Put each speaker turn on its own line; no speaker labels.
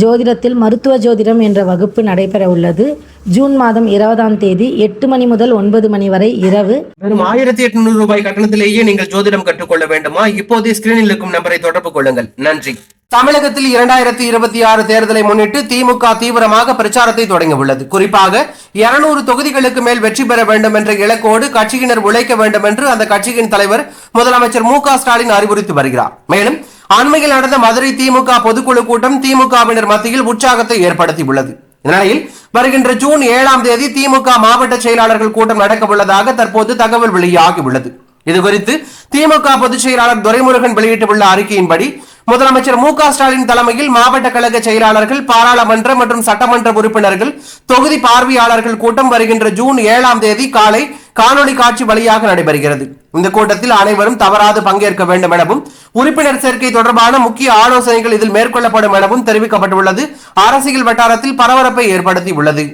ஜோதிடத்தில் மருத்துவ ஜோதிடம் என்ற வகுப்பு நடைபெற உள்ளது ஜூன் மாதம் இருபதாம் தேதி எட்டு மணி முதல் ஒன்பது மணி வரை இரவு.
வெறும் ஆயிரத்தி எட்நூறு ரூபாய் கட்டணத்திலேயே நீங்கள் ஜோதிடம் கற்றுக்கொள்ள வேண்டுமா? இப்போதே ஸ்கிரீனில் இருக்கும் நம்பரை தொடர்பு கொள்ளுங்கள். நன்றி. தமிழகத்தில் இரண்டாயிரத்தி இருபத்தி ஆறு தேர்தலை முன்னிட்டு திமுக தீவிரமாக பிரச்சாரத்தை தொடங்கியுள்ளது. குறிப்பாக இருநூறு தொகுதிகளுக்கு மேல் வெற்றி பெற வேண்டும் என்ற இலக்கோடு கட்சியினர் உழைக்க வேண்டும் என்று அந்த கட்சியின் தலைவர் முதலமைச்சர் மு க ஸ்டாலின் அறிவுறுத்தி வருகிறார். மேலும் அண்மையில் நடந்த மதுரை திமுக பொதுக்குழு கூட்டம் திமுகவினர் மத்தியில் உற்சாகத்தை ஏற்படுத்தியுள்ளது. இந்நிலையில் வருகின்ற ஜூன் ஏழாம் தேதி திமுக மாவட்ட செயலாளர்கள் கூட்டம் நடக்க உள்ளதாக தற்போது தகவல் வெளியாகியுள்ளது. இது குறித்து திமுக பொதுச் செயலாளர் துரைமுருகன் வெளியிட்டுள்ள அறிக்கையின்படி முதலமைச்சர் மு க ஸ்டாலின் தலைமையில் மாவட்ட கழக செயலாளர்கள் பாராளுமன்ற மற்றும் சட்டமன்ற உறுப்பினர்கள் தொகுதி பார்வையாளர்கள் கூட்டம் வருகின்ற ஜூன் ஏழாம் தேதி காலை காணொலி காட்சி வழியாக நடைபெறுகிறது. இந்த கூட்டத்தில் அனைவரும் தவறாது பங்கேற்க வேண்டும் எனவும் உறுப்பினர் சேர்க்கை தொடர்பான முக்கிய ஆலோசனைகள் இதில் மேற்கொள்ளப்படும் எனவும் தெரிவிக்கப்பட்டுள்ளது. அரசியல் வட்டாரத்தில் பரபரப்பை ஏற்படுத்தி உள்ளது